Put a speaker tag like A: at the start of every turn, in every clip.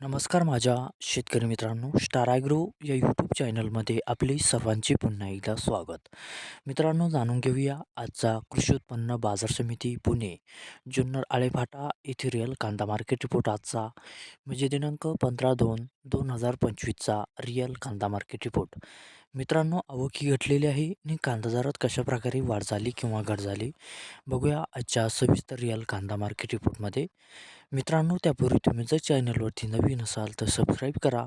A: नमस्कार माझ्या शेतकरी मित्रांनो स्टार ॲग्रो या यूट्यूब चॅनलमध्ये आपले सर्वांचे पुन्हा एकदा स्वागत. मित्रांनो जाणून घेऊया आजचा कृषी उत्पन्न बाजार समिती पुणे जुन्नर आळेफाटा येथे रिअल कांदा मार्केट रिपोर्ट आजचा. म्हणजे दिनांक पंधरा दोन दोन हजार पंचवीसचा रिअल कांदा मार्केट रिपोर्ट मित्रांनो आवक घटलेली आहे आणि कांदा दरात कशाप्रकारे वाढ झाली किंवा घट झाली बघूया आजच्या सविस्तर रिअल कांदा मार्केट रिपोर्टमध्ये मित्रांनो त्यापूर्वी तुम्ही जर चॅनलवरती नवीन असाल तर सबस्क्राईब करा.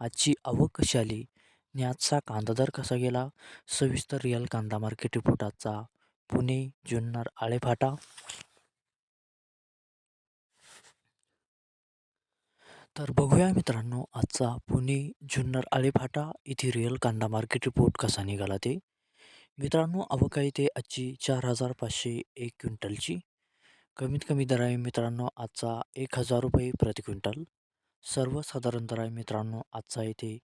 A: आजची आवक कशी आली? आणि आजचा कांदा दर कसा गेला? सविस्तर रिअल कांदा मार्केट रिपोर्ट आजचा पुणे जुन्नर आळेफाटा. तर बघूया मित्रांनो आजचा पुणे जुन्नर आळेफाटा इथे रिअल कांदा मार्केट रिपोर्ट कसा निघाला ते. मित्रांनो आवक आहे ते आजची चार हजार पाचशे एक क्विंटलची. कमीत कमी दर आहे मित्रांनो आजचा एक हजार रुपये प्रति क्विंटल. सर्वसाधारण दर आहे मित्रांनो आजचा येथे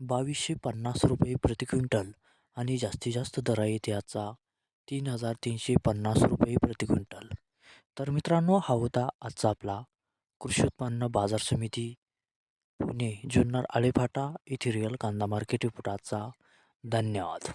A: बावीसशे पन्नास रुपये प्रति क्विंटल आणि जास्तीत जास्त दर आहे येथे आजचा तीन हजार तीनशे पन्नास रुपये प्रति क्विंटल. तर मित्रांनो हा होता आजचा आपला कृषी उत्पन्न बाजार समिती पुणे जुन्नर आळेफाटा येथे रिअल कांदा मार्केट रिपोर्ट आजचा. धन्यवाद.